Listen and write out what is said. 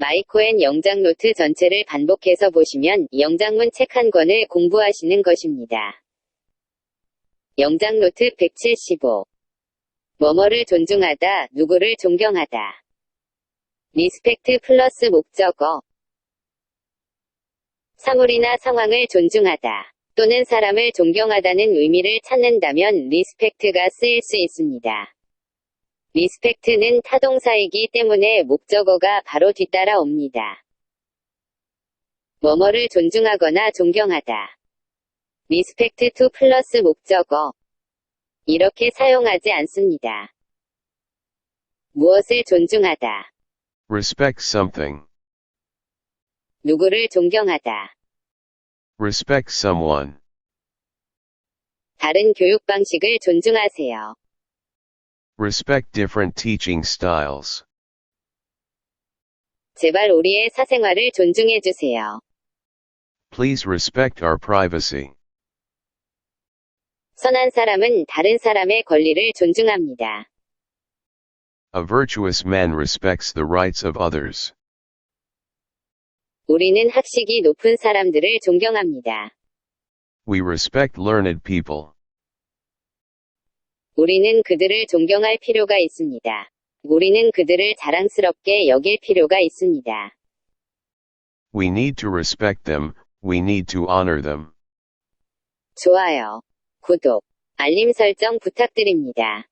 마이코엔 영장 노트 전체를 반복해서 보시면 영장문 책 한 권을 공부하시는 것입니다. 영장 노트 175. 뭐뭐를 존중하다, 누구를 존경하다. 리스펙트 플러스 목적어. 사물이나 상황을 존중하다. 또는 사람을 존경하다는 의미를 찾는다면 리스펙트가 쓰일 수 있습니다. 리스펙트는 타동사이기 때문에 목적어가 바로 뒤따라 옵니다. 뭐뭐를 존중하거나 존경하다. 리스펙트 투 플러스 목적어. 이렇게 사용하지 않습니다. 무엇을 존중하다. Respect something. 누구를 존경하다. Respect someone. 다른 교육 방식을 존중하세요. Respect different teaching styles. 제발 우리의 사생활을 존중해 주세요. Please respect our privacy. 선한 사람은 다른 사람의 권리를 존중합니다. A virtuous man respects the rights of others. 우리는 학식이 높은 사람들을 존경합니다. We respect learned people. 우리는 그들을 존경할 필요가 있습니다. 우리는 그들을 자랑스럽게 여길 필요가 있습니다. We need to respect them, we need to honor them. 좋아요. 구독, 알림 설정 부탁드립니다.